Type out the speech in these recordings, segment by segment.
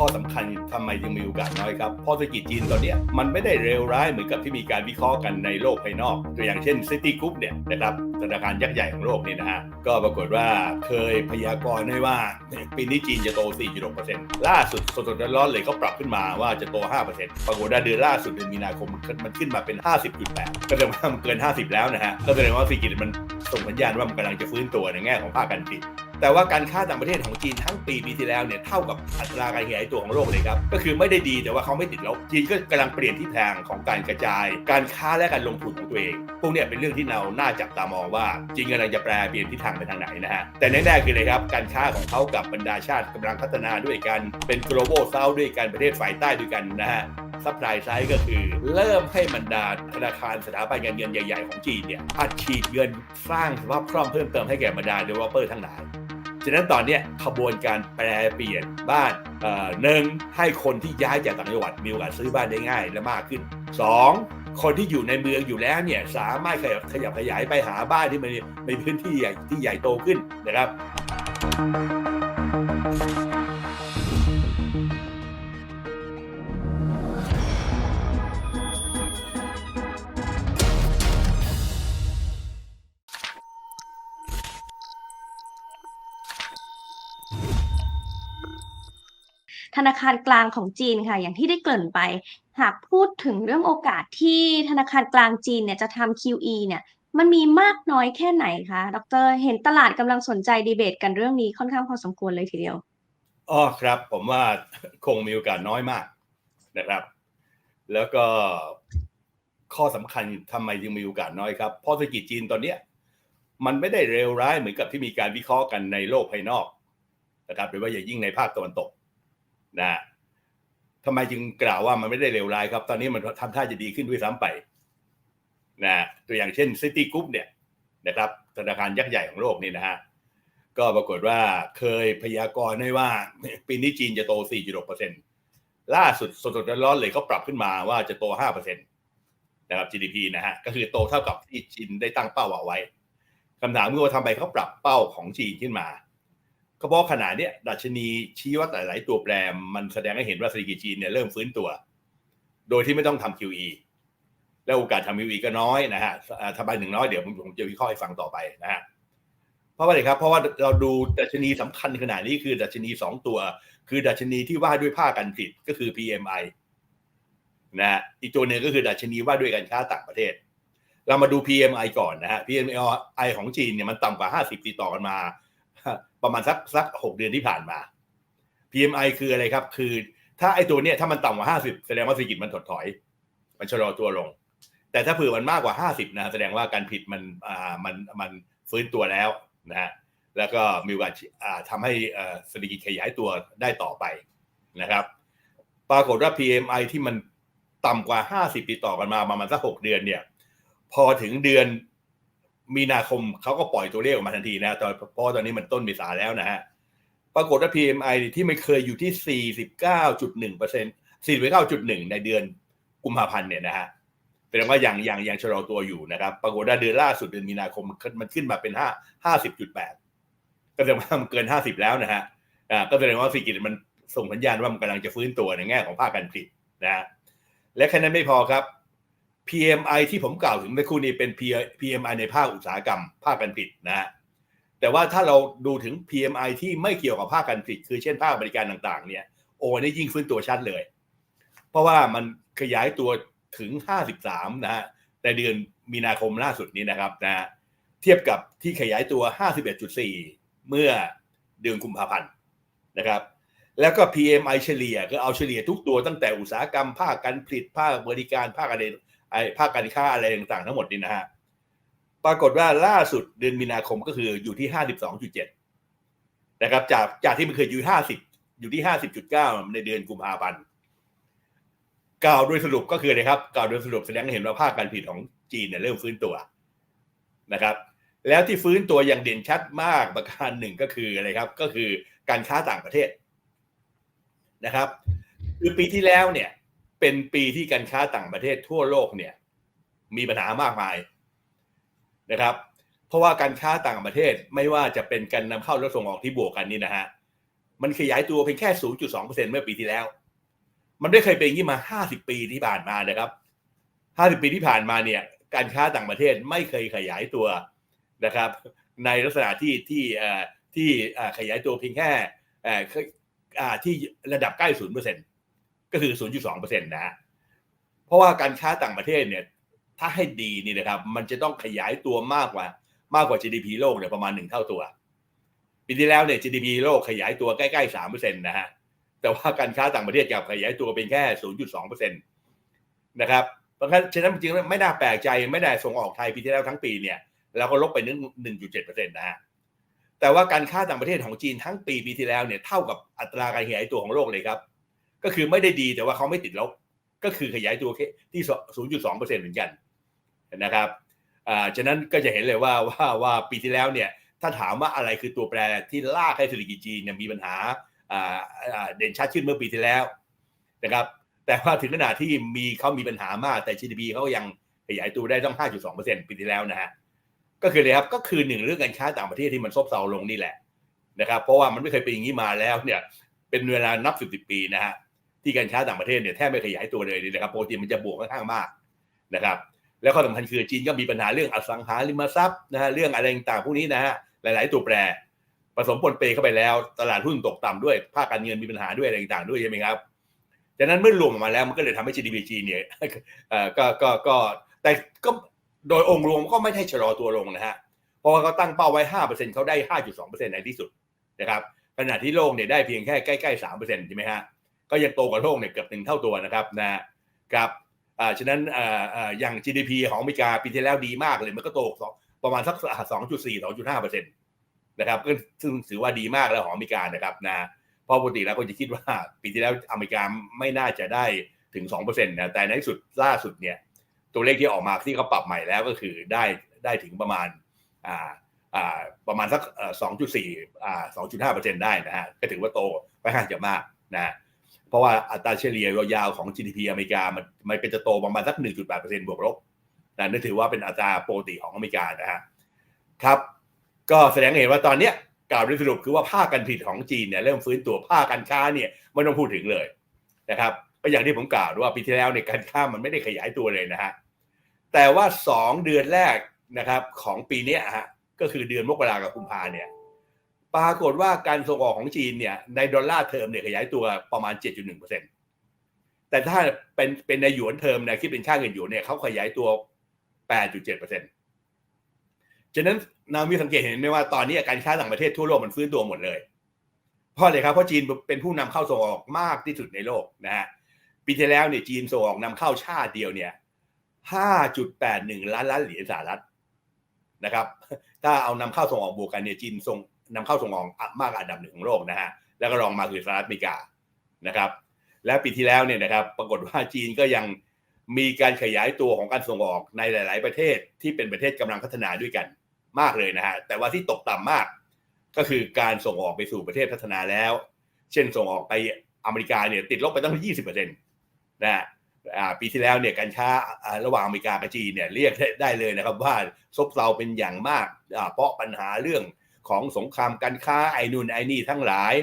ข้อสำคัญทำไมยังมีโอกาสน้อยครับเพราะเศรษฐกิจจีนตอนเนี้ยมันไม่ได้เลวร้ายเหมือนกับที่มีการวิเคราะห์กันในโลกภายนอก ตัวอย่างเช่นซิตี้กรุ๊ปเนี่ยนะครับธนาคารยักษ์ใหญ่ของโลกนี่นะฮะก็ปรากฏว่าเคยพยากรณ์ไว้ว่าปีนี้จีนจะโต 4.6%ล่าสุดสดๆร้อนๆเลยเขาปรับขึ้นมาว่าจะโต 5%ปรากฏว่าเดือนล่าสุดเดือนมีนาคมมันขึ้นมาเป็น 50.8 ก็แสดงว่ามันเกิน 50 แล้วนะฮะก็แสดงว่าเศรษฐกิจมันส่งสัญญาณว่ามันกำลังจะฟื้นตัวในแง่ของภาคการผลิต แต่ว่าการค้าต่างประเทศของจีนทั้งปีปีที่แล้วเนี่ยเท่ากับอัตราการขยายตัวของโลกเลยครับ ก็คือไม่ได้ดีแต่ว่าเขาไม่ติดลบจีนก็กำลังเปลี่ยนทิศทางของการกระจาย การค้าและการลงทุนของตัวเอง พวกนี้เป็นเรื่องที่เราน่าจับตามองว่าจีนกำลังจะแปลเปลี่ยนทิศทางไปทางไหนนะฮะแต่แน่ๆคือเลยครับการค้าของเขากับบรรดาชาติกำลังพัฒนาด้วยกันเป็น global south ด้วยกันประเทศฝ่ายใต้ด้วยกันนะฮะซัพพลายไซด์ก็คือเริ่มให้บรรดาธนาคารสถาบันการเงินใหญ่ ๆ ของจีนเนี่ยอัดฉีดเงินสร้างสภาพคล่องเพิ่มเติมให้แก่บรรดา developer ทั้งหลาย ฉะนั้นตอนนี้ขบวนการแปลเปลี่ยนบ้านเอ่อหนึ่งให้คนที่ย้ายจากต่างจังหวัดมีโอกาสซื้อบ้านได้ง่ายและมากขึ้นสองคนที่อยู่ในเมืองอยู่แล้วเนี่ยสามารถขยับขยับขยายไปหาบ้านที่มันมีพื้นที่ใหญ่ที่ใหญ่โตขึ้นนะครับ นาคารกลางของจีนค่ะ อย่างที่ได้เกริ่นไป หากพูดถึงเรื่องโอกาสที่ธนาคารกลางจีนเนี่ยจะทำ QE เนี่ยมันมีมากน้อยแค่ไหนคะดรเห็นตลาดกำลังสนใจดีเบตกันเรื่องนี้ค่อนข้างพอสมควรเลยทีเดียวอ๋อครับ ผมว่าคงมีโอกาสน้อยมากนะครับ แล้วก็ข้อสำคัญทำไมยังมีโอกาสน้อยครับ เพราะเศรษฐกิจจีนตอนเนี้ยมันไม่ได้เลวร้ายเหมือนกับที่มีการวิเคราะห์กันในโลกภายนอกนะครับโดยเฉพาอย่างยิ่งในภาคตะวันตก นะทำไมจึงกล่าวว่ามันไม่ได้เลวร้ายครับ ตอนนี้มันทำท่าจะดีขึ้นด้วยซ้ำไปนะตัวอย่างเช่นซิตี้กรุ๊ปเนี่ยนะครับธนาคารยักษ์ใหญ่ของโลกนี่นะฮะก็ปรากฏว่าเคยพยากรณ์ไว้ว่าปีนี้จีนจะโต 4.6%ล่าสุดสดๆร้อนๆเลยเขาปรับขึ้นมาว่าจะโต 5%นะครับ GDP นะฮะก็คือโตเท่ากับที่จีนได้ตั้งเป้าเอาไว้คำถามคือว่าทำไมเขาปรับเป้าของจีนขึ้นมา ก็เพราะขณะเนี้ยดัชนีชี้วัดหลายๆตัวแปรมันแสดงให้เห็นว่าเศรษฐกิจจีนเนี่ยเริ่มฟื้นตัว โดยที่ไม่ต้องทำ QE แล้วโอกาสทำ QE ก็น้อยนะฮะอ่าทำไมถึงน้อยเดี๋ยวผมผมจะวิเคราะห์ให้ฟังต่อไปนะฮะเพราะว่าอะไรครับ เพราะว่าเราดูดัชนีสำคัญขนาดนี้คือดัชนี 2 ตัว คือดัชนีที่ว่าด้วยภาคการผลิตก็คือ PMI นะฮะอีกตัวหนึ่งก็คือดัชนีว่าด้วยการค้าต่างประเทศ เรามาดู PMI ก่อนนะฮะ PMI ของจีนเนี่ยมันต่ำกว่า 50 ติดต่อกันมา ประมาณสักสัก6เดือนที่ผ่านมา PMI คืออะไรครับ คือ ถ้าไอ้ตัวเนี้ยถ้ามันต่ำกว่า50แสดงว่าเศรษฐกิจมันถดถอย มันชะลอตัวลง แต่ถ้าเผื่อมันมากกว่า50นะแสดงว่าการผลิตมันอ่ามันมันฟื้นตัวแล้วนะฮะแล้วก็มีโอกาสอ่าทำให้อ่อเศรษฐกิจขยายตัวได้ต่อไปนะครับ ปรากฏว่า PMI ที่มันต่ำกว่า 50ติดต่อกันมาประมาณสัก 6 เดือนเนี่ย พอถึงเดือน มีนาคมเขาก็ปล่อยตัวเลขออกมาทันทีนะตอนเพราะตอนนี้มันต้นเมษาแล้วนะฮะปรากฏว่า PMI ที่ไม่เคยอยู่ที่ 49.1เปอร์เซ็นต์49.1 ในเดือนกุมภาพันธ์เนี่ยนะฮะแสดงว่ายังยังยังชะลอตัวอยู่นะครับ ปรากฏว่าเดือนล่าสุดเดือนมีนาคมมันขึ้นมาเป็นห้าห้าสิบจุดแปดก็แสดงว่ามันเกินห้าสิบแล้วนะฮะอ่าก็แสดงว่าเศรษฐกิจมันส่งสัญญาณว่ามันกำลังจะฟื้นตัวในแง่ของภาคการผลิตนะฮะและแค่นั้นไม่พอครับ PMI ที่ผมกล่าวถึงเมื่อครู่นี้เป็น PMI ในภาคอุตสาหกรรม ภาคการผลิตนะฮะแต่ว่าถ้าเราดูถึง PMI ที่ไม่เกี่ยวกับภาคการผลิต คือเช่นภาคบริการต่างๆ เนี่ยโอ้นี่ยิ่งฟื้นตัวชัดเลย เพราะว่ามันขยายตัวถึง 53 นะฮะในเดือนมีนาคมล่าสุดนี้นะครับนะฮะเทียบกับที่ขยายตัว 51.4 เมื่อเดือนกุมภาพันธ์นะครับแล้วก็ PMI เฉลี่ยก็เอาเฉลี่ยทุกตัวตั้งแต่อุตสาหกรรมภาคการผลิตภาคบริการภาคอะไร ไอภาคการค้าอะไรต่างๆ ทั้งหมดนี่นะฮะปรากฏว่าล่าสุดเดือนมีนาคมก็คืออยู่ที่52.7นะครับจากจากที่มันเคยอยู่50อยู่ที่50.9ในเดือนกุมภาพันธ์กล่าวโดยสรุปก็คืออะครับกล่าวโดยสรุปแสดงให้เห็นว่าภาคการผลิตของจีนเนี่ยเริ่มฟื้นตัวนะครับ แล้วที่ฟื้นตัวอย่างเด่นชัดมากประการหนึ่งก็คืออะไรครับ ก็คือการค้าต่างประเทศนะครับ คือปีที่แล้วเนี่ย เป็นปีที่การค้าต่างประเทศทั่วโลกเนี่ยมีปัญหามากมายนะครับ เพราะว่าการค้าต่างประเทศไม่ว่าจะเป็นการนำเข้าและส่งออกที่บวกกันนี่นะฮะมันขยายตัวเพียงแค่ 0.2%เมื่อปีที่แล้ว มันไม่เคยเป็นอย่างนี้มา 50 ปีที่ผ่านมานะครับ 50 ปีที่ผ่านมาเนี่ยการค้าต่างประเทศไม่เคยขยายตัวนะครับ ในลักษณะที่ที่ที่ขยายตัวเพียงแค่ที่ระดับใกล้0% ก็คือ 0.2%นะฮะเพราะว่าการค้าต่างประเทศเนี่ย ถ้าให้ดีนี่นะครับ มันจะต้องขยายตัวมากกว่ามากกว่า GDP โลกเนี่ยประมาณหนึ่งเท่าตัว ปีที่แล้วเนี่ย GDP โลกขยายตัวใกล้ๆสามเปอร์เซ็นต์นะฮะ แต่ว่าการค้าต่างประเทศกลับขยายตัวเป็นแค่0.2เปอร์เซ็นต์นะครับ เพราะฉะนั้นจริงๆไม่น่าแปลกใจไม่ได้ส่งออกไทยปีที่แล้วทั้งปีเนี่ยเราก็ลบไปนึง1.7เปอร์เซ็นต์นะฮะ แต่ว่าการค้าต่างประเทศของจีนทั้งปีปีที่แล้วเนี่ยเท่ากับอัตราการขยายตัวของโลกเลยครับ ก็คือไม่ได้ดีแต่ว่าเขาไม่ติดลบ ก็คือขยายตัวที่ 0.2เปอร์เซ็นต์เหมือนกันนะครับอ่าฉะนั้นก็จะเห็นเลยว่าว่าว่าปีที่แล้วเนี่ยถ้าถามว่าอะไรคือตัวแปรที่ลากให้เศรษฐกิจจีนเนี่ยมีปัญหาอ่าอ่าเด่นชัดขึ้นเมื่อปีที่แล้วนะครับแต่ว่าถึงขนาดที่มีเขามีปัญหามากแต่ GDP เขายังขยายตัวได้ต้อง 5.2%ปีที่แล้วนะฮะก็คือเลยครับก็คือหนึ่งเรื่องการค้าต่างประเทศที่มันซบเซาลงนี่แหละนะครับเพราะว่ามันไม่เคยเป็นอย่างนี้มาแล้วเนี่ยเป็นเวลานับสิบสิบปีนะฮะ ที่การค้าต่างประเทศเนี่ยแทบไม่ขยายตัวเลยนะครับปกติมันจะบวกค่อนข้างมากนะครับ แล้วข้อสำคัญคือจีนก็มีปัญหาเรื่องอสังหาริมทรัพย์นะฮะเรื่องอะไรต่างพวกนี้นะฮะหลาย ๆ ตัวแปร ผสมปนเปเข้าไปแล้ว ตลาดหุ้นตกต่ำด้วยภาคการเงินมีปัญหาด้วยอะไรต่างๆด้วยใช่ไหมครับดังนั้นเมื่อรวมออกมาแล้วมันก็เลยทำให้ GDP จีนเนี่ยอ่อก็ก็ก็แต่ก็โดยองค์รวมก็ไม่ได้ชะลอตัวลงนะฮะเพราะว่าเขาตั้งเป้าไว้ห้าเปอร์เซ็นเขาได้ห้าจุดสองเปอร์เซ็นต์ในที่สุดนะครับขณะที่โลกเนี่ยได้เพียงแค่ใกล้ๆสามเปอร์เซ็นต์ใช่ไหมฮะ ก็ยังโตกว่าโลกเนี่ยเกือบหนึ่งเท่าตัวนะครับนะครับอ่าฉะนั้นอ่าอ่าอย่าง GDP ของอเมริกาปีที่แล้วดีมากเลยมันก็โตสองประมาณสักสองจุดสี่สองจุดห้าเปอร์เซ็นต์นะครับก็ซึ่งถือว่าดีมากแล้วของอเมริกานะครับนะเพราะปกติแล้วก็จะคิดว่าปีที่แล้วอเมริกาไม่น่าจะได้ถึงสองเปอร์เซ็นต์นะแต่ในที่สุดล่าสุดเนี่ยตัวเลขที่ออกมาที่เขาปรับใหม่แล้วก็คือได้ได้ถึงประมาณอ่าอ่าประมาณสักสองจุดสี่อ่าสองจุดห้าเปอร์เซ็นต์ได้นะฮะก็ถือว่าโตไปห่างจากมากนะ เพราะว่าอัตราเฉลี่ยยาวๆของ GDP อเมริกา มันมันก็จะโตประมาณสัก 1.8%บวกลบนะนั่นถือว่าเป็นอัตราปกติของอเมริกานะฮะครับ ก็แสดงเห็นว่าตอนเนี้ยกล่าวโดยสรุปคือว่าภาคการผลิตของจีนเนี่ยเริ่มฟื้นตัวภาคการค้าเนี่ยไม่ต้องพูดถึงเลยนะครับก็อย่างที่ผมกล่าวว่าปีที่แล้วเนี่ยการค้ามันไม่ได้ขยายตัวเลยนะฮะแต่ว่า 2 เดือนแรกนะครับของปีนี้ฮะก็คือเดือนมกรากับกุมภาเนี่ย ปรากฏว่าการส่งออกของจีนเนี่ยในดอลลาร์เทอมเนี่ยขยายตัวประมาณ 7.1%แต่ถ้าเป็นเป็นในหยวนเทอมเนี่ยคิดเป็นค่าเงินหยวนเนี่ยเขาขยายตัว 8.7%ฉะนั้นนามีสังเกตเห็นไหมว่าตอนนี้การค้าต่างประเทศทั่วโลกมันฟื้นตัวหมดเลย เพราะอะไรครับเพราะจีนเป็นผู้นำเข้าส่งออกมากที่สุดในโลกนะฮะปีที่แล้วเนี่ยจีนส่งออกนำเข้าชาติเดียวเนี่ย 5.81 ล้านล้านเหรียญสหรัฐนะครับ ถ้าเอานำเข้าส่งออกบวกกันเนี่ยจีนส่ง นำเข้าส่งออกมากอันดับหนึ่งของโลกนะฮะแล้วก็รองมาคือสหรัฐอเมริกานะครับ และปีที่แล้วเนี่ยนะครับ ปรากฏว่าจีนก็ยังมีการขยายตัวของการส่งออกในหลาย ๆ ประเทศที่เป็นประเทศกำลังพัฒนาด้วยกันมากเลยนะฮะแต่ว่าที่ตกต่ำมากก็คือการส่งออกไปสู่ประเทศพัฒนาแล้ว เช่นส่งออกไปอเมริกาเนี่ยติดลบไปตั้ง20%นะฮะปีที่แล้วเนี่ยการค้าระหว่างอเมริกากับจีนเนี่ยเรียกได้เลยนะครับว่าซบเซาเป็นอย่างมากเพราะปัญหาเรื่อง ของสงครามการค้าไอ้นู่นไอ้นี่ทั้งหลาย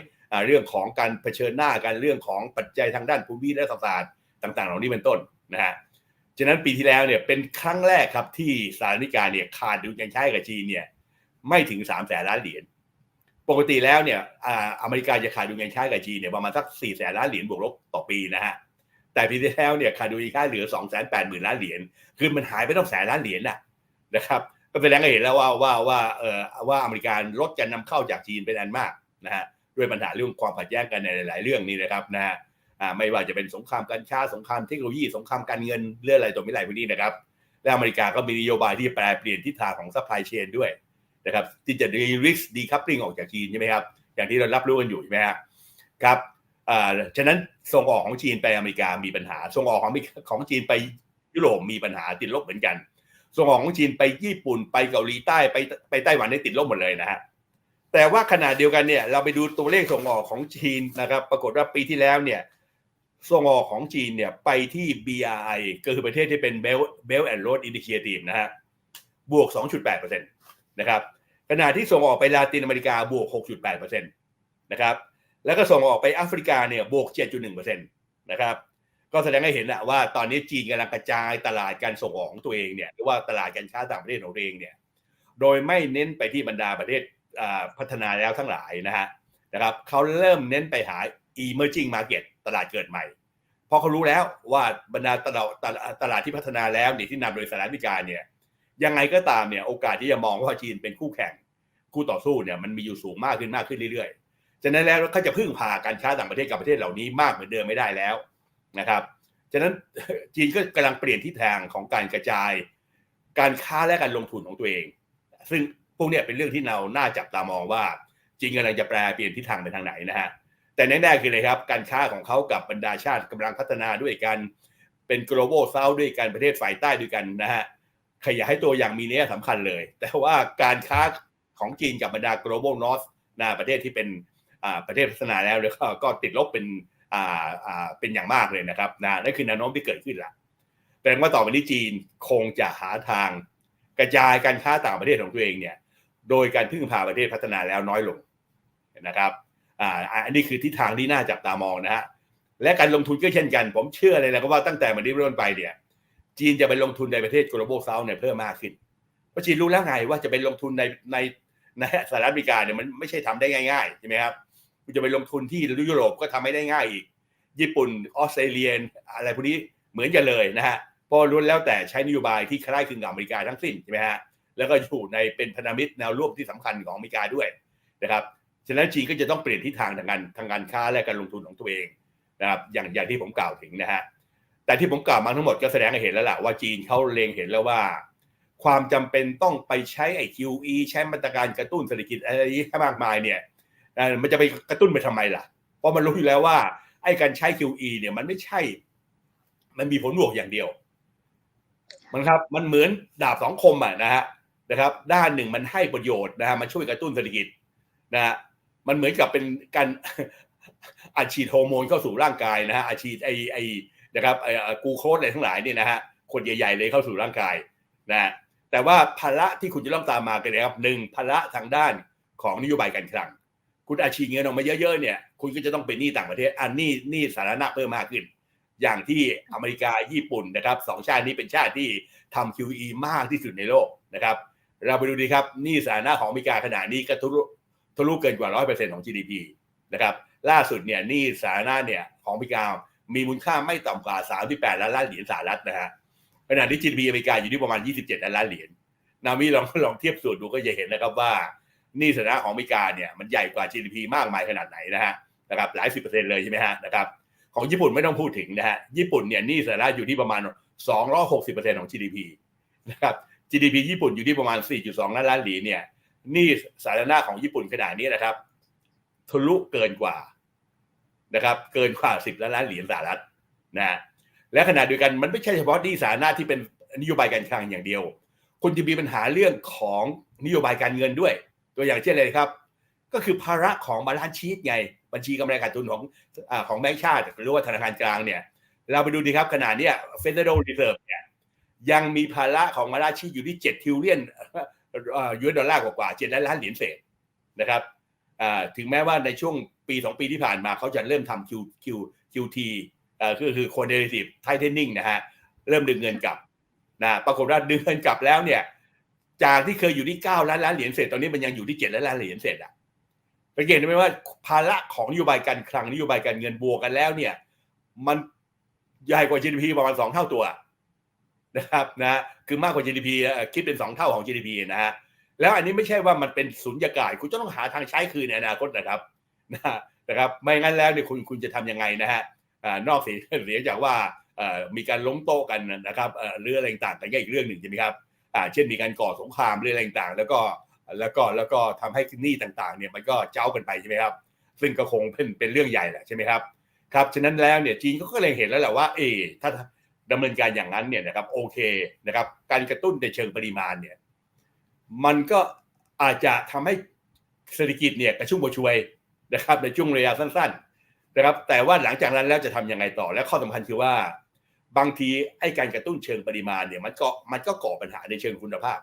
เรื่องของการเผชิญหน้ากันเรื่องของปัจจัยทางด้านภูมิรัฐศาสตร์ต่าง ๆ เหล่านี้เป็นต้นนะฮะฉะนั้นปีที่แล้วเนี่ยเป็นครั้งแรกครับที่สหรัฐอเมริกาเนี่ยขาดดุลการใช้กับจีนเนี่ยไม่ถึง3ามแสนล้านเหรียญปกติแล้วเนี่ยอเมริกาจะขาดดุลการใช้กับจีนเนี่ยประมาณสัก4ี่แสนล้านเหรียญบวกลบต่อปีนะฮะแต่ปีที่แล้วเนี่ยขาดดุลการค้าเหลือ2องแสนแปดหมื่นล้านเหรียญคือมันหายไปต้องแสนล้านเหรียญน่ะนะครับ ก็แสดงให้เห็นแล้วว่าว่าว่าเอ่อว่าอเมริกาลดการนำเข้าจากจีนเป็นอันมากนะฮะด้วยปัญหาเรื่องความขัดแย้งกันในหลาย ๆ เรื่องนี้นะครับนะฮะอ่าไม่ว่าจะเป็นสงครามการค้าสงครามเทคโนโลยีสงครามการเงินเรื่องอะไรตัวไม่ไรพวกนี้นะครับ และอเมริกาก็มีนโยบายที่แปลเปลี่ยนทิศทางของซัพพลายเชนด้วยนะครับที่จะดีริสดีคัพปริงออกจากจีนใช่ไหมครับอย่างที่เรารับรู้กันอยู่ใช่ไหมครับครับอ่าฉะนั้นส่งออกของจีนไปอเมริกามีปัญหาส่งออกของของจีนไปยุโรปมีปัญหาติดลบเหมือนกัน ส่งออกของจีนไปญี่ปุ่นไปเกาหลีใต้ไปไปไต้หวันได้ติดลบหมดเลยนะฮะแต่ว่าขณะเดียวกันเนี่ยเราไปดูตัวเลขส่งออกของจีนนะครับ ปรากฏว่าปีที่แล้วเนี่ยส่งออกของจีนเนี่ยไปที่ BRI ก็คือประเทศที่เป็น Belt Belt and Road Initiative นะฮะบวก 2.8%นะครับขณะที่ส่งออกไปลาตินอเมริกาบวก 6.8%นะครับแล้วก็ส่งออกไปแอฟริกาเนี่ยบวก 7.1%นะครับ ก็แสดงให้เห็นแหละว่าตอนนี้จีนกำลังกระจายตลาดการส่งออกของตัวเองเนี่ยหรือว่าตลาดการค้าต่างประเทศของตัวเองเนี่ยโดยไม่เน้นไปที่บรรดาประเทศพัฒนาแล้วทั้งหลายนะฮะนะครับเขาเริ่มเน้นไปหา emerging market ตลาดเกิดใหม่ เพราะเขารู้แล้วว่าบรรดาตลาดตลาดที่พัฒนาแล้วเนี่ยที่นำโดยสหรัฐอเมริกาเนี่ยยังไงก็ตามเนี่ยโอกาสที่จะมองว่าจีนเป็นคู่แข่งคู่ต่อสู้เนี่ยมันมีอยู่สูงมากขึ้นมากขึ้นเรื่อยๆ ฉะนั้นแล้วเขาจะพึ่งพาการค้าต่างประเทศกับประเทศเหล่านี้มากเหมือนเดิมไม่ได้แล้ว นะครับฉะนั้นจีนก็กำลังเปลี่ยนทิศทางของการกระจาย การค้าและการลงทุนของตัวเอง ซึ่งพวกนี้เป็นเรื่องที่เราน่าจับตามองว่าจีนกำลังจะแปลเปลี่ยนทิศทางไปทางไหนนะฮะแต่แน่ๆคือเลยครับ การค้าของเขากับบรรดาชาติกำลังพัฒนาด้วยกัน เป็น global south ด้วยกันประเทศฝ่ายใต้ด้วยกันนะฮะขยายตัวอย่างมีนัยสำคัญเลย แต่ว่าการค้าของจีนกับบรรดา global north นะประเทศที่เป็นประเทศพัฒนาแล้วแล้วก็ติดลบเป็น เป็นอย่างมากเลยนะครับนะนั่นคือแนวโน้มที่เกิดขึ้นละแสดงว่าต่อไปนี้จีนคงจะหาทางกระจายการค้าต่างประเทศของตัวเองเนี่ยโดยการพึ่งพาประเทศพัฒนาแล้วน้อยลงนะครับอ่าอันนี้คือทิศทางที่น่าจับตามองนะฮะและการลงทุนก็เช่นกัน ผมเชื่อเลยนะครับว่าตั้งแต่วันนี้เป็นต้นไปเนี่ยจีนจะไปลงทุนในประเทศ global south เนี่ยเพิ่มมากขึ้นเพราะจีนรู้แล้วไงว่าจะไปลงทุนในในในสหรัฐอเมริกาเนี่ยมันไม่ใช่ทำได้ง่ายๆใช่ไหมครับ คุณจะไปลงทุนที่ยุโรปก็ทำไม่ได้ง่ายอีก ญี่ปุ่นออสเตรเลียอะไรพวกนี้เหมือนกันเลยนะฮะเพราะล้วนแล้วแต่ใช้นโยบายที่คล้ายคลึงกับอเมริกาทั้งสิ้นใช่ไหมฮะแล้วก็อยู่ในเป็นพันธมิตรแนวร่วมที่สำคัญของอเมริกาด้วยนะครับฉะนั้นจีนก็จะต้องเปลี่ยนทิศทางทางการทางการค้าและการลงทุนของตัวเองนะครับอย่างอย่างที่ผมกล่าวถึงนะฮะแต่ที่ผมกล่าวมาทั้งหมดก็แสดงให้เห็นแล้วล่ะว่าจีนเขาเล็งเห็นแล้วว่า ความจำเป็นต้องไปใช้ไอ้ QE ใช้มาตรการกระตุ้นเศรษฐกิจอะไรนี้มากมายเนี่ย มันจะไปกระตุ้นไปทำไมล่ะ เพราะมันรู้อยู่แล้วว่า ไอ้การใช้ QE เนี่ยมันไม่ใช่ มันมีผลบวกอย่างเดียว มันครับ มันเหมือนดาบสองคมอะนะฮะนะครับ ด้านหนึ่งมันให้ประโยชน์นะฮะมันช่วยกระตุ้นเศรษฐกิจนะฮะมันเหมือนกับเป็นการอัดฉีดฮอร์โมนเข้าสู่ร่างกายนะฮะอัดฉีดไอไอนะครับไอกูโคสอะไรทั้งหลายเนี่ยนะฮะคนใหญ่ๆเลยเข้าสู่ร่างกายนะฮะแต่ว่าภาระที่คุณจะต้องตามมากันนะครับหนึ่งภาระทางด้านของนโยบายการคลัง คุณอาชีพเงินออกมาเยอะๆเนี่ย คุณก็จะต้องเป็นหนี้ต่างประเทศ อันนี้หนี้สาธารณะเพิ่มมากขึ้น อย่างที่อเมริกาญี่ปุ่นนะครับสองชาตินี้เป็นชาติที่ทำ QE มากที่สุดในโลกนะครับ เราไปดูดีครับหนี้สาธารณะของอเมริกาขนาดนี้ก็ทะลุทะลุเกินกว่า100%ของ GDP นะครับ ล่าสุดเนี่ยหนี้สาธารณะเนี่ยของอเมริกามีมูลค่าไม่ต่ำกว่า 38 ล้านล้านเหรียญสหรัฐนะฮะขณะที่ GDP อเมริกาอยู่ที่ประมาณ 27 ล้านล้านเหรียญนามิลองลองเทียบสูตรดูก็จะเห็นนะครับว่าห นี้สาธารณะของอเมริกาเนี่ยมันใหญ่กว่า GDP มากมายขนาดไหนนะฮะนะครับหลายสิบเปอร์เซ็นต์เลยใช่ไหมฮะนะครับของญี่ปุ่นไม่ต้องพูดถึงนะฮะญี่ปุ่นเนี่ยนี้สาธารณะอยู่ที่ประมาณ 260%ของ GDP นะครับ GDP ญี่ปุ่นอยู่ที่ประมาณ 4.2 ล้านล้านเหรียญเนี่ยนี้สาธารณะของญี่ปุ่นขนาดนี้นะครับทะลุเกินกว่านะครับ เกินกว่า 10 ล้านล้านเหรียญสหรัฐนะและขณะเดียวกันมันไม่ใช่เฉพาะนี้สาธารณะที่เป็นนโยบายการคลังอย่างเดียวคุณจะมีปัญหาเรื่องของนโยบายการเงินด้วย ตัวอย่างเช่นเลยครับ ก็คือภาระของบาลานซ์ชีตไง บัญชีกำไรขาดทุนของอของแบงก์ชาติหรือว่าธนาคารกลางเนี่ย เราไปดูดีครับขนาดเนี้ย Federal Reserve เนี่ยยังมีภาระของบาลานซ์ชีตอยู่ที่7ทิลเลียนยูเอสดอลลาร์กว่าๆ7ล้านล้านเหรียญเศษนะครับถึงแม้ว่าในช่วงปี 2 ปีที่ผ่านมาเขาจะเริ่มทำ Q Q QT อ่าคือคือ quantitative tightening นะฮะเริ่มดึงเงินกลับนะปรากฏว่าดึงเงินกลับแล้วเนี่ย จากที่เคยอยู่ที่9ล้านล้านเหรียญเศษตอนนี้มันยังอยู่ที่7ล้านล้านเหรียญเศษอะสังเกตได้ไหมว่าภาระของนโยบายการคลังนโยบายการเงินบวกกันแล้วเนี่ย มันใหญ่กว่า GDP ประมาณสองเท่าตัวนะครับนะคือมากกว่า GDP คิดเป็นสองเท่าของ GDP นะฮะแล้วอันนี้ไม่ใช่ว่ามันเป็นสุญญากาศคุณจะต้องหาทางใช้คืนในอนาคตนะครับนะนะครับไม่งั้นแล้วเนี่ยคุณคุณจะทำยังไงนะฮะนอกเสียเสียจากว่ามีการล้มโต๊ะกันนะครับเอ่อหรืออะไรต่างๆแต่ก็อีกเรื่องหนึ่งใช่ไหมครับ อ่าเช่นมีการก่อสงครามหรืออะไรต่างๆ แล้วก็แล้วก็แล้วก็ทำให้หนี้ต่างๆเนี่ยมันก็เจ้ากันไปใช่ไหมครับ ซึ่งก็คงเป็นเป็นเรื่องใหญ่แหละใช่ไหมครับครับฉะนั้นแล้วเนี่ยจีนก็เลยเห็นแล้วแหละว่าเออถ้าดำเนินการอย่างนั้นเนี่ยนะครับโอเคนะครับการกระตุ้นในเชิงปริมาณเนี่ยมันก็อาจจะทำให้เศรษฐกิจเนี่ยกระชุ่มกระชวยนะครับในช่วงระยะสั้น ๆ นะครับ แต่ว่าหลังจากนั้นแล้วจะทำยังไงต่อและข้อสำคัญคือว่า บางทีไอ้การกระตุ้นเชิงปริมาณเนี่ยมันก็มันก็ก่อปัญหาในเชิงคุณภาพ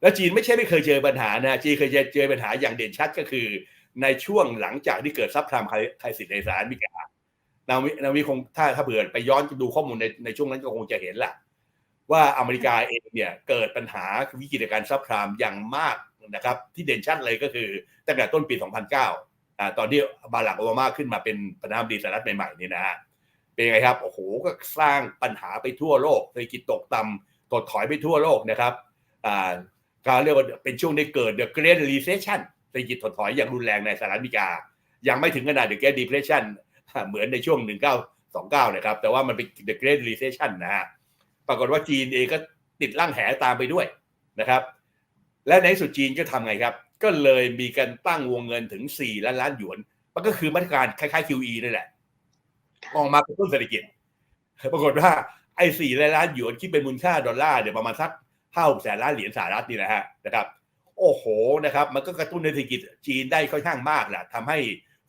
แล้วจีนไม่ใช่ไม่เคยเจอปัญหานะจีนเคยเจอเจอปัญหาอย่างเด่นชัดก็คือ ในช่วงหลังจากที่เกิดซับพรามไครสิสในสหรัฐอเมริกานาวินาวิคงถ้าถ้าเผื่อไปย้อนดูข้อมูลในในช่วงนั้นก็คงจะเห็นแหละว่าอเมริกาเองเนี่ยเกิดปัญหาวิกฤตการซับพรามอย่างมากนะครับที่เด่นชัดเลยก็คือตั้งแต่ต้นปี 2009อ่าตอนที่บารักโอบามาขึ้นมาเป็นประธานาธิบดีสหรัฐใหม่ๆนี่นะฮะ เป็นไงครับโอ้โหก็สร้างปัญหาไปทั่วโลกเศรษฐกิจตกต่ำถดถอยไปทั่วโลกนะครับอ่าการเรียกว่าเป็นช่วงที่เกิด the Great Recession เศรษฐกิจถดถอยอย่างรุนแรงในสหรัฐอเมริกา ยังไม่ถึงขนาด the Great Depression เหมือนในช่วง 1929 นะครับ แต่ว่ามันเป็น the Great Recession นะฮะปรากฏว่าจีนเองก็ติดร่างแหตามไปด้วยนะครับ และในสุดจีนก็ทำไงครับ ก็เลยมีการตั้งวงเงินถึง 4 ล้านล้านหยวน มันก็คือมาตรการคล้ายๆ QE นี่แหละ ออกมากระตุ้นเศรษฐกิจ ปรากฏว่าไอ้สี่ล้านล้านหยวนคิดเป็นมูลค่าดอลลาร์เนี่ยประมาณสักห้าแสนล้านเหรียญสหรัฐนี่นะฮะนะครับโอ้โหนะครับ มันก็กระตุ้นเศรษฐกิจจีนได้ค่อนข้างมากแหละทำให้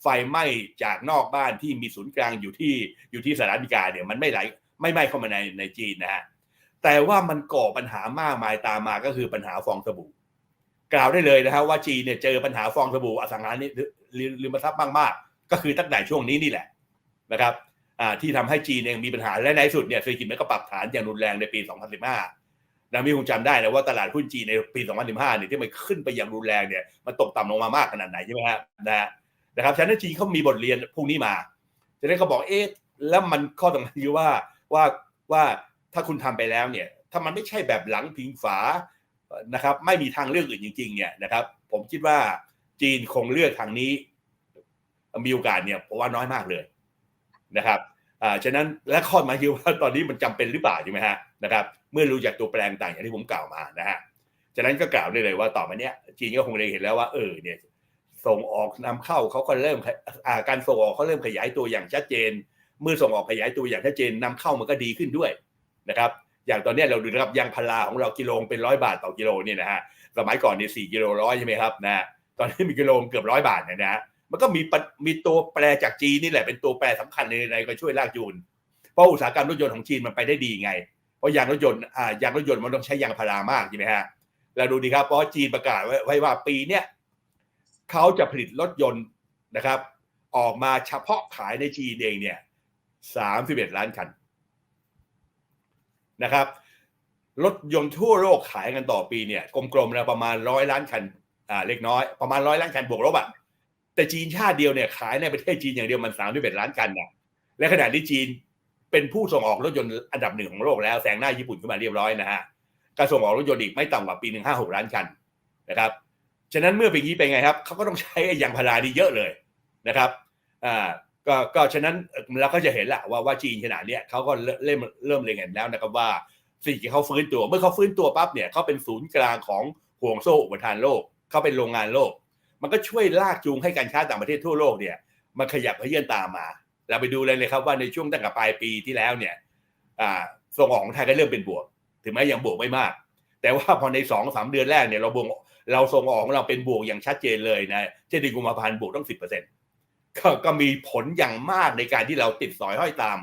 ไฟไหม้จากนอกบ้านที่มีศูนย์กลางอยู่ที่อยู่ที่สหรัฐอเมริกาเนี่ยมันไม่ไหลไม่ไหม้เข้ามาในในจีนนะฮะแต่ว่ามันก่อปัญหามากมายตามมาก็คือปัญหาฟองสบู่ กล่าวได้เลยนะครับว่าจีนเนี่ยเจอปัญหาฟองสบู่อสังหาริมทรัพย์มากๆก็คือตั้งแต่ช่วงนี้นี่แหละนะครับ ที่ทำให้จีนเองมีปัญหาและในที่สุดเนี่ยเศรษฐกิจมันก็ปรับฐานอย่างรุนแรงในปี 2015นะมีคงจำได้นะว่าตลาดหุ้นจีนในปี 2015เนี่ยที่มันขึ้นไปอย่างรุนแรงเนี่ยมันตกต่ำลงมามากขนาดไหนใช่ไหมฮะนะนะครับฉะนั้นจีนเขามีบทเรียนพวกนี้มาฉะนั้นเขาบอกเอ๊ะแล้วมันข้อสำคัญคือว่าว่าว่าถ้าคุณทำไปแล้วเนี่ยถ้ามันไม่ใช่แบบหลังพิงฝานะครับไม่มีทางเลือกอื่นจริงๆเนี่ยนะครับผมคิดว่าจีนคงเลือกทางนี้ มีโอกาสเนี่ยผมว่าน้อยมากเลย นะครับอ่าฉะนั้นและข้อหมายคือว่าตอนนี้มันจำเป็นหรือเปล่าใช่ไหมฮะนะครับเมื่อรู้จักตัวแปรต่างอย่างที่ผมกล่าวมานะฮะฉะนั้นก็กล่าวได้เลยว่าต่อมาเนี้ยจีนก็คงได้เห็นแล้วว่าเออเนี่ยส่งออกนำเข้าเขาก็เริ่มอ่าการส่งออกเขาเริ่มขยายตัวอย่างชัดเจน เมื่อส่งออกขยายตัวอย่างชัดเจนนำเข้ามันก็ดีขึ้นด้วยนะครับอย่างตอนนี้เราดูนะครับยางพาราของเรากิโลเป็นร้อยบาทต่อกิโลเนี่ยนะฮะสมัยก่อนเนี่ยสี่กิโลร้อยใช่ไหมครับนะตอนนี้มีกิโลเกือบร้อยบาทเนี่ยนะฮะ มันก็มีมีตัวแปรจากจีนนี่แหละเป็นตัวแปรสำคัญในในการช่วยลากจูน เพราะอุตสาหกรรมรถยนต์ของจีนมันไปได้ดีไง เพราะยางรถยนต์อ่ายางรถยนต์มันต้องใช้ยางพารามากใช่ไหมฮะเราดูดีครับเพราะจีนประกาศไว้ว่าปีเนี้ยเขาจะผลิตรถยนต์นะครับ ออกมาเฉพาะขายในจีนเองเนี่ยสามสิบเอ็ดล้านคันนะครับรถยนต์ทั่วโลกขายกันต่อปีเนี่ยกลมๆนะประมาณร้อยล้านคันอ่าเล็กน้อยประมาณร้อยล้านคันบวกลบอะ แต่จีนชาติเดียวเนี่ยขายในประเทศจีนอย่างเดียวมันสามสิบเอ็ดล้านคันนะและขณะที่จีนเป็นผู้ส่งออกรถยนต์อันดับหนึ่งของโลกแล้วแซงหน้าญี่ปุ่นขึ้นมาเรียบร้อยนะฮะการส่งออกรถยนต์อีกไม่ต่ำกว่าปีหนึ่งห้าหกล้านคันนะครับฉะนั้นเมื่อเป็นอย่างนี้เป็นไงครับเขาก็ต้องใช้ยางพารานี่เยอะเลยนะครับอ่าก็ก็ฉะนั้นเราก็จะเห็นแหละว่าว่าจีนขนาดเนี้ยเขาก็เริ่มเริ่มเล็งเห็นแล้วนะครับว่าสิ่งที่เขาฟื้นตัวเมื่อเขาฟื้นตัวปั๊บเนี่ยเขาเป็นศูนย์กลางของห่วงโซ่อุปทานโลกเขาเป็นโรงงานโลก มันก็ช่วยลากจูงให้การค้าต่างประเทศทั่วโลกเนี่ยมันขยับเขยื่นตามมา เราไปดูเลยเลยครับว่าในช่วงตั้งแต่ปลายปีที่แล้วเนี่ยส่งออกของไทยก็เริ่มเป็นบวก ถึงแม้ยังบวกไม่มาก แต่ว่าพอในสองสามเดือนแรกเนี่ยเราบวกเราส่งออกของเราเป็นบวกอย่างชัดเจนเลยนะเช่นเดือนกุมภาพันธ์บวกต้องสิบเปอร์เซ็นต์ก็มีผลอย่างมากในการที่เราติดสอยห้อยตาม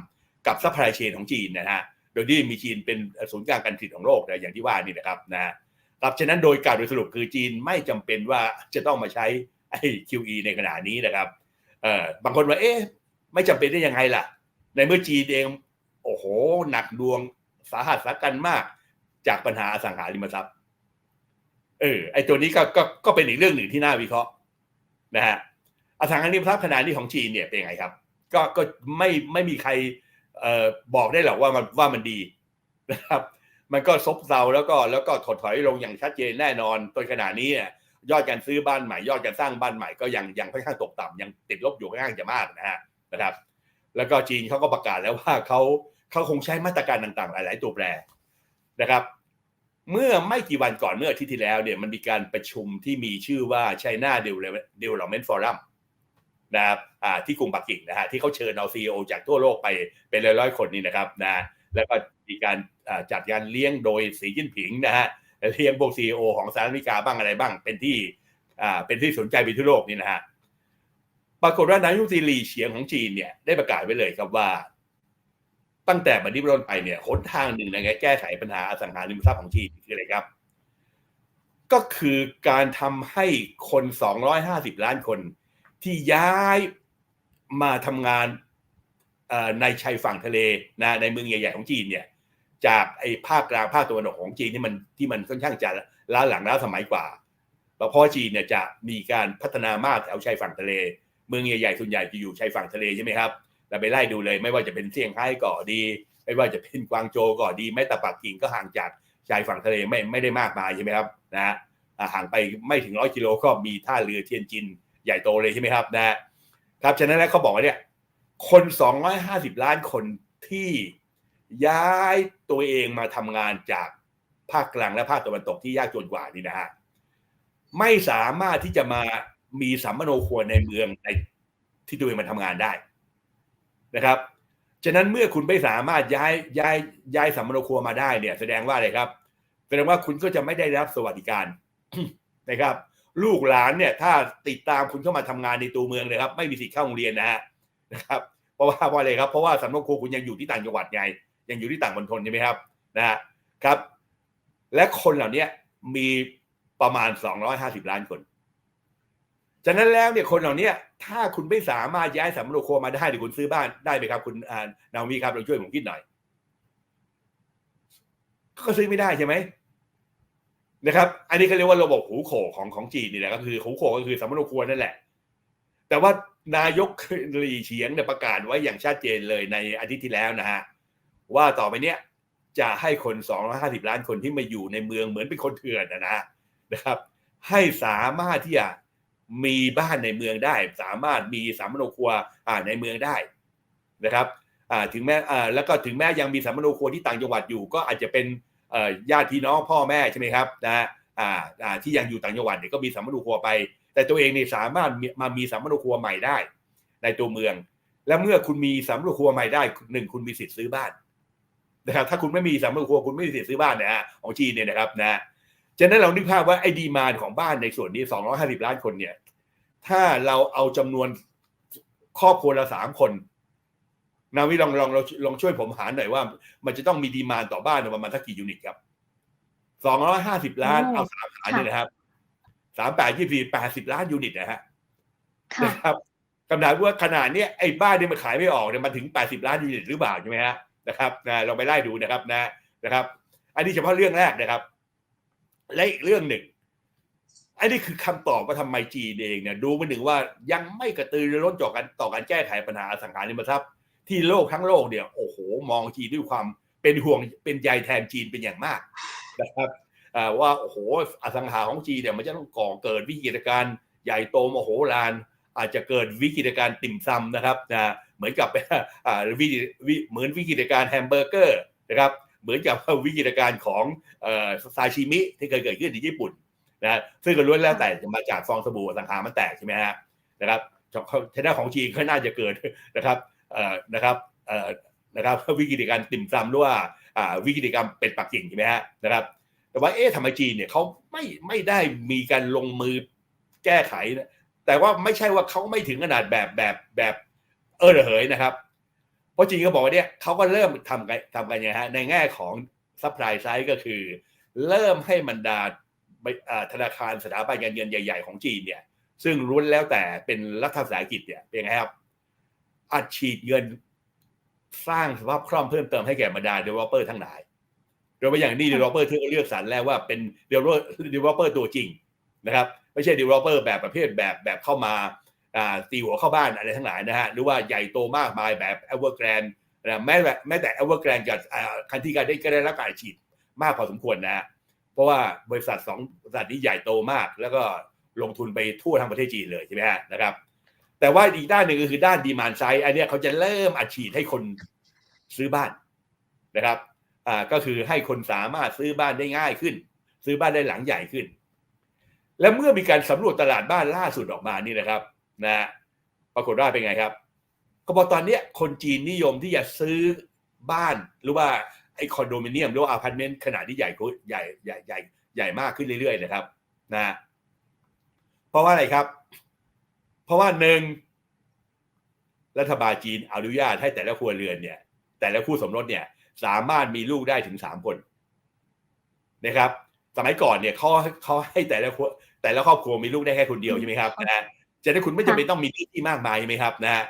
กับซัพพลายเชนของจีนนะฮะโดยที่มีจีนเป็นศูนย์กลางการผลิตของโลกนะอย่างที่ว่านี่นะครับนะ ครับฉะนั้นโดยการโดยสรุปคือจีนไม่จำเป็นว่าจะต้องมาใช้ไอ้ QE ในขณะนี้นะครับเอ่อบางคนว่าเอ๊ะไม่จำเป็นได้ยังไงล่ะ ในเมื่อจีนเองโอ้โหหนักดวงสาหัสสากันมาก จากปัญหาอสังหาริมทรัพย์เออไอ้ตัวนี้ก็ก็ก็เป็นอีกเรื่องหนึ่งที่น่าวิเคราะห์นะฮะอสังหาริมทรัพย์ขนาดนี้ของจีนเนี่ยเป็นไงครับ ก็ก็ไม่ไม่มีใครเอ่อบอกได้หรอกว่ามันว่ามันดีนะครับ มันก็ซบเซาแล้วก็แล้วก็ถดถอยลงอย่างชัดเจนแน่นอนตัวขนาดนี้เนี่ยยอดการซื้อบ้านใหม่ ยอดการสร้างบ้านใหม่ก็ยังยังค่อนข้างตกต่ำยังติดลบอยู่ค่อนข้างจะมากนะฮะนะครับ แล้วก็จีนเขาก็ประกาศแล้วว่าเขาเขาคงใช้มาตรการต่างๆ หลาย ๆ ตัวแปรนะครับ เมื่อไม่กี่วันก่อนเมื่ออาทิตย์ที่แล้วเนี่ยมันมีการประชุมที่มีชื่อว่า China Development Forum นะครับที่กรุงปักกิ่งนะฮะที่เขาเชิญเอาซีอจากทั่วโลกไปเป็นร้อยๆคนนี่นะครับนะ แล้วก็มีการจัดการเลี้ยงโดยสีจิ้นผิงนะฮะเลี้ยงพวกซีอของสหรัฐอเมริกาบ้างอะไรบ้าง เป็นที่เป็นที่สนใจไปทั่วโลกนี่นะฮะปรากฏว่านายกซีลีเฉียงของจีนเนี่ยได้ประกาศไว้เลยครับว่า ตั้งแต่บัดนี้เป็นต้นไปเนี่ยหนทางหนึ่งในการแก้ไขปัญหาอสังหาริมทรัพย์ของจีนคืออะไรครับ ก็คือการทำให้คน 250 ล้านคนที่ย้ายมาทำงาน ในชายฝั่งทะเลนะในเมืองใหญ่ๆของจีนเนี่ยจากไอ้ภาคกลางภาคตะวันออกของจีนที่มันที่มันค่อนข้างจะล้าหลังล้าสมัยกว่าเพราะจีนเนี่ยจะมีการพัฒนามากแถวชายฝั่งทะเล เมืองใหญ่ๆส่วนใหญ่จะอยู่ชายฝั่งทะเลใช่ไหมครับเราไปไล่ดูเลย ไม่ว่าจะเป็นเซี่ยงไฮ้ก่อดี ไม่ว่าจะเป็นกวางโจวก่อดีแม้แต่ปักกิ่งก็ห่างจากชายฝั่งทะเลไม่ไม่ได้มากมายใช่ไหมครับนะห่างไปไม่ถึงร้อยกิโลก็มีท่าเรือเทียนจินใหญ่โตเลยใช่ไหมครับนะครับฉะนั้นแล้วเขาบอกว่าเนี่ย คน250ล้านคนที่ย้ายตัวเองมาทำงานจากภาคกลางและภาคตะวันตกที่ยากจนกว่านี่นะฮะไม่สามารถที่จะมามีสัมมโนครัวในเมืองในที่ตัวเองมาทำงานได้นะครับฉะนั้นเมื่อคุณไม่สามารถย้ายย้ายย้ายสัมมโนครัวมาได้เนี่ย แสดงว่าอะไรครับ แสดงว่าคุณก็จะไม่ได้รับสวัสดิการนะครับ ลูกหลานเนี่ย ถ้าติดตามคุณเข้ามาทำงานในตัวเมืองเลยครับ ไม่มีสิทธิ์เข้าโรงเรียนนะฮะ นะครับเพราะว่าเพราะอะไรครับเพราะว่าสัมมโครัวคุณยังอยู่ที่ต่างจังหวัดไงยังอยู่ที่ต่างมณฑลใช่ไหมครับนะครับ และคนเหล่านี้มีประมาณ 250 ล้านคนฉะนั้นแล้วเนี่ยคนเหล่านี้ถ้าคุณไม่สามารถย้ายสัมมโครัวมาได้หรือคุณซื้อบ้านได้ไหมครับ คุณอานาวีครับเราช่วยผมคิดหน่อย ก็ซื้อไม่ได้ใช่ไหมนะครับ อันนี้เขาเรียกว่าระบบหูโขของของจีนนี่แหละก็คือหูโขก็คือสัมมโครัวนั่นแหละ แต่ว่า นายกหลีเฉียงเนี่ยประกาศไว้อย่างชัดเจนเลยในอาทิตย์ที่แล้วนะฮะว่าต่อไปเนี้ยจะให้คน 250 ล้านคนที่มาอยู่ในเมืองเหมือนเป็นคนเถื่อนนะนะนะครับ ให้สามารถที่จะมีบ้านในเมืองได้ สามารถมีสามโนครัวในเมืองได้นะครับถึงแม้อ่าแล้วก็ถึงแม้ยังมีสามโนครัวที่ต่างจังหวัดอยู่ ก็อาจจะเป็นญาติพี่น้องพ่อแม่ใช่ไหมครับนะอ่าที่ยังอยู่ต่างจังหวัดเนี่ยก็มีสามโนครัวไป แต่ตัวเองเนี่ยสามารถมีมามีสามโนครัวใหม่ได้ ในตัวเมือง และเมื่อคุณมีสามโนครัวใหม่ได้หนึ่งคุณมีสิทธิ์ซื้อบ้านนะครับถ้าคุณไม่มีสามโนครัวคุณไม่มีสิทธิ์ซื้อบ้านนะฮะของจีนเนี่ยนะครับนะฉะนั้นเรานึกภาพว่าไอ้ดีมานของบ้านในส่วนนี้250 ล้านคนเนี่ยถ้าเราเอาจำนวนครอบครัวละสามคนนาวิลองลองลองลองช่วยผมหารหน่อยว่า มันจะต้องมีดีมานต่อบ้านประมาณสักกี่ยูนิตครับสองร้อยห้าสิบล้านโอ้เอาสามหารเนี่ยนะครับ สามแปดยี่สิบแปดสิบล้านยูนิตนะฮะค่ะนะครับคำถามว่าขนาดเนี้ยไอ้บ้านเนี่ยมันขายไม่ออกเนี่ยมันถึงแปดสิบล้านยูนิตหรือเปล่าใช่ไหมฮะนะครับนะเราไปไล่ดูนะครับนะนะครับ อันนี้เฉพาะเรื่องแรกนะครับ และอีกเรื่องหนึ่งอันนี้คือคำตอบว่าทำไมจีนเองเนี่ยดูมาหนึ่งว่ายังไม่กระตือรือร้นต่อการต่อการแก้ไขปัญหาอสังหาริมทรัพย์ที่โลกทั้งโลกเนี่ยโอ้โห มองจีนด้วยความเป็นห่วงเป็นใยแทนจีนเป็นอย่างมากนะครับอ่า ว่าโอ้โหอสังหาของจีนเนี่ยมันจะต้องก่อเกิดวิกฤตการณ์ใหญ่โตมโหฬารอาจจะเกิดวิกฤตการณ์ติ่มซำนะครับนะเหมือนกับวิวิเหมือนวิกฤตการณ์แฮมเบอร์เกอร์นะครับเหมือนกับวิกฤตการณ์ของซาชิมิที่เคยเกิดขึ้นที่ญี่ปุ่นนะซึ่งก็ล้วนแล้วแต่จะมาจากฟองสบู่สังหามันแตกใช่ไหมฮะนะครับทางด้าของจีนก็น่าจะเกิดนะครับนะครับนะครับวิกฤตการณ์ติ่มซำหรือว่าอ่าวิกฤตการณ์เป็นปักกิ่งใช่ไหมฮะนะครับ แต่ว่าเอ๊ะทำไมจีนเนี่ยเขาไม่ไม่ได้มีการลงมือแก้ไขนะแต่ว่าไม่ใช่ว่าเขาไม่ถึงขนาดแบบแบบแบบเออเหยนะครับ เพราะจีนก็บอกว่าเนี่ยเขาก็เริ่มทำกันทำกันยังไงฮะในแง่ของซัพพลายไซด์ก็คือ เริ่มให้บรรดาธนาคารสถาบันการเงินใหญ่ ๆ ของจีนเนี่ยซึ่งรุ้นแล้วแต่เป็นรัฐสาหกิจเนี่ยเป็นไงครับอัดฉีดเงินสร้างสภาพคล่องเพิ่มเติมให้แก่บรรดา developer ทั้งหลาย โดยเฉพาะอย่างนี้ developer ที่เขาเลือกสรรแล้วว่าเป็น developer developer ตัวจริงนะครับ ไม่ใช่ developer แบบประเภทแบบแบบเข้ามาอ่าตีหัวเข้าบ้านอะไรทั้งหลายนะฮะหรือว่าใหญ่โตมากมายแบบ Evergrande นะแม้แต่แม้แต่ Evergrande กับอ่าคันที่การได้ก็ได้รับการอัดฉีดมากพอสมควรนะฮะเพราะว่าบริษัทสองบริษัทนี้ใหญ่โตมาก แล้วก็ลงทุนไปทั่วทั้งประเทศจีนเลยใช่ไหมฮะนะครับ แต่ว่าอีกด้านหนึ่งก็คือด้านดีมานไซด์อันเนี้ยเขาจะเริ่มอัดฉีดให้คนซื้อบ้านนะครับ อ่าก็คือให้คนสามารถซื้อบ้านได้ง่ายขึ้น ซื้อบ้านได้หลังใหญ่ขึ้น และเมื่อมีการสำรวจตลาดบ้านล่าสุดออกมานี่นะครับนะปรากฏว่าเป็นไงครับก็บอกตอนนี้คนจีนนิยมที่จะซื้อบ้านหรือว่าไอคอนโดมิเนียมหรือว่าอพาร์ตเมนต์ขนาดที่ใหญ่ขึ้นใหญ่ใหญ่ใหญ่ใหญ่มากขึ้นเรื่อยๆนะครับนะเพราะว่าอะไรครับ เพราะว่าหนึ่งรัฐบาลจีนอนุญาตให้แต่ละครัวเรือนเนี่ย แต่ละคู่สมรสเนี่ย สามารถมีลูกได้ถึงสามคนนะครับ สมัยก่อนเนี่ยเขาเขาให้แต่ละครัวแต่ละครอบครัวมีลูกได้แค่คนเดียวใช่ไหมครับนะจะได้คุณไม่จำเป็นต้องมีที่มากมายไหมครับนะฮะ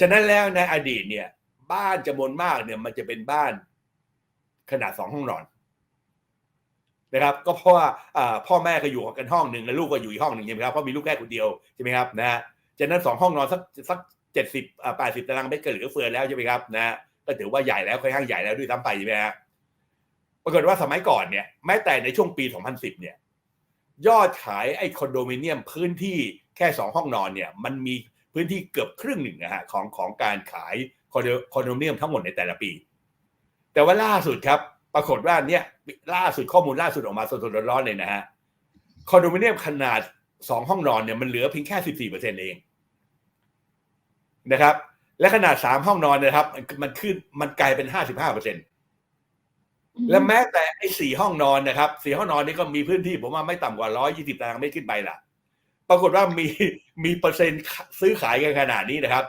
ฉะนั้นแล้วในอดีตเนี่ย บ้านจำนวนมากเนี่ย มันจะเป็นบ้านขนาดสองห้องนอนนะครับก็เพราะว่าพ่อแม่ก็อยู่กันห้องหนึ่งแล้วลูกก็อยู่อีกห้องหนึ่งใช่ไหมครับเพราะมีลูกแค่คนเดียวใช่ไหมครับนะฮะฉะนั้นสองห้องนอนสักสักเจ็ดสิบแปดสิบตารางเมตรก็เหลือเฟือแล้วใช่ไหมครับนะฮะ ก็ถือว่าใหญ่แล้วค่อนข้างใหญ่แล้วด้วยซ้ำไปใช่ไหมฮะปรากฏว่าสมัยก่อนเนี่ยแม้แต่ในช่วงปี 2010 เนี่ย ยอดขายไอ้คอนโดมิเนียมพื้นที่แค่สองห้องนอนเนี่ย มันมีพื้นที่เกือบครึ่งหนึ่งนะฮะของของการขายคอนโดคอนโดมิเนียมทั้งหมดในแต่ละปี แต่ว่าล่าสุดครับ ปรากฏว่าเนี่ยล่าสุดข้อมูลล่าสุดออกมาสดๆร้อนๆเลยนะฮะคอนโดมิเนียมขนาดสองห้องนอนเนี่ยมันเหลือเพียงแค่สิบสี่เปอร์เซ็นเองนะครับ และขนาดสามห้องนอนนะครับ มันขึ้นมันกลายเป็นห้าสิบห้าเปอร์เซ็นต์และแม้แต่ไอ้สี่ห้องนอนนะครับสี่ห้องนอนนี่ก็มีพื้นที่ผมว่าไม่ต่ำกว่าร้อยยี่สิบตารางเมตรขึ้นไปล่ะ ปรากฏว่ามีมีเปอร์เซ็นต์ซื้อขายกันขนาดนี้นะครับ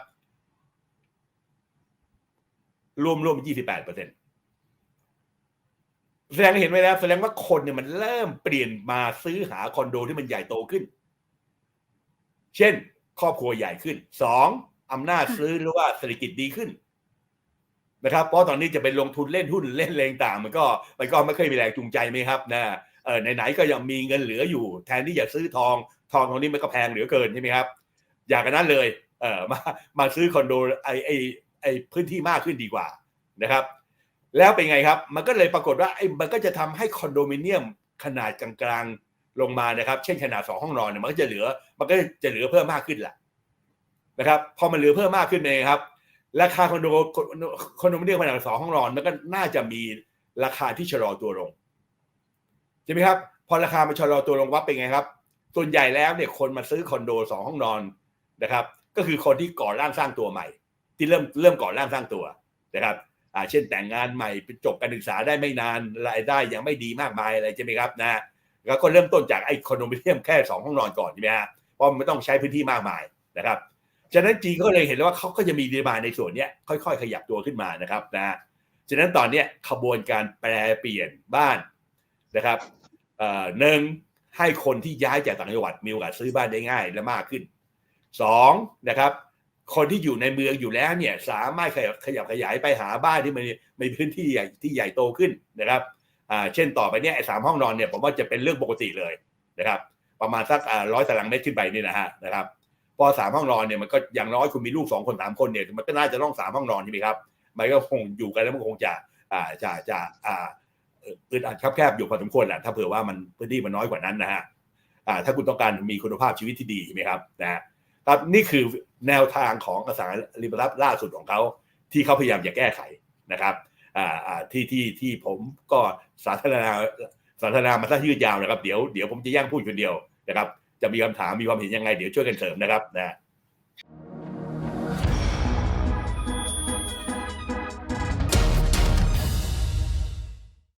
รวมรวมยี่สิบแปดเปอร์เซ็นต์แสดงเห็นไหมแล้วแสดงว่าคนเนี่ยมันเริ่มเปลี่ยนมาซื้อหาคอนโดที่มันใหญ่โตขึ้น เช่น ครอบครัวใหญ่ขึ้นสอง อำนาจซื้อหรือว่าเศรษฐกิจดีขึ้นนะครับ เพราะตอนนี้จะไปลงทุนเล่นหุ้นเล่นเลงต่าง มันก็มันก็ไม่เคยมีแรงจูงใจไหมครับนะเออไหนๆก็ยังมีเงินเหลืออยู่ แทนที่จะซื้อทองทองตรงนี้มันก็แพงเหลือเกินใช่ไหมครับ อยากกันนั้นเลยเออมามาซื้อคอนโดไอไอไอพื้นที่มากขึ้นดีกว่านะครับ แล้วเป็นไงครับ มันก็เลยปรากฏว่าไอ้มันก็จะทำให้คอนโดมิเนียมขนาดกลางๆลงมานะครับ เช่นขนาดสองห้องนอนเนี่ยมันก็จะเหลือ มันก็จะเหลือเพิ่มมากขึ้นแหละ นะครับพอมันเหลือเพิ่มมากขึ้นเองครับ ราคาคอนโดคอนโดมิเนียมขนาดสองห้องนอนมันก็น่าจะมีราคาที่ชะลอตัวลงใช่ไหมครับ พอราคามันชะลอตัวลงวับเป็นไงครับ ส่วนใหญ่แล้วเนี่ยคนมาซื้อคอนโดสองห้องนอนนะครับ ก็คือคนที่ก่อร่างสร้างตัวใหม่ ที่เริ่มเริ่มก่อร่างสร้างตัวนะครับอ่าเช่นแต่งงานใหม่จบการศึกษาได้ไม่นานรายได้ยังไม่ดีมากมายอะไรใช่ไหมครับนะแล้วก็เริ่มต้นจากไอ้คอนโดมิเนียมแค่สองห้องนอนก่อนใช่ไหมฮะเพราะมันไม่ต้องใช้พื้นที่มากมายนะครับ ฉะนั้นจีนก็เลยเห็นแล้วว่าเขาก็จะมีดีมาในส่วนนี้ค่อยๆ ขยับตัวขึ้นมานะครับนะฉะนั้นตอนนี้ขบวนการแปลเปลี่ยนบ้านนะครับหนึ่งให้คนที่ย้ายจากต่างจังหวัดมีโอกาสซื้อบ้านได้ง่ายและมากขึ้นสองนะครับคนที่อยู่ในเมืองอยู่แล้วเนี่ยสามารถขยับขยับขยายไปหาบ้านที่มันมีพื้นที่ใหญ่ที่ใหญ่โตขึ้นนะครับอ่าเช่นต่อไปเนี่ยสามห้องนอนเนี่ยผมว่าจะเป็นเรื่องปกติเลยนะครับ ประมาณสักร้อยตารางเมตรขึ้นไปนี่นะฮะนะครับ พอสามห้องนอนเนี่ยมันก็อย่างน้อยคุณมีลูกสองคนสามคนเนี่ยมันก็น่าจะต้องสามห้องนอนใช่ไหมครับมันก็คงอยู่กันแล้วมันคงจะอ่าจะจะอ่าอึดอัดแคบๆอยู่พอสมควรแหละถ้าเผื่อว่ามันพื้นที่มันน้อยกว่านั้นนะฮะอ่าถ้าคุณต้องการมีคุณภาพชีวิตที่ดีใช่ไหมครับนะครับนี่คือแนวทางของอสังหาริมทรัพย์ล่าสุดของเขาที่เขาพยายามจะแก้ไขนะครับอ่าอ่าที่ที่ที่ผมก็สาธารณาสาธารณามาซะยืดยาวนะครับ เดี๋ยวเดี๋ยวผมจะแย่งพูดคนเดียวนะครับ จะมีคำถามมีความเห็นยังไงเดี๋ยวช่วยกันเสริมนะครับนะ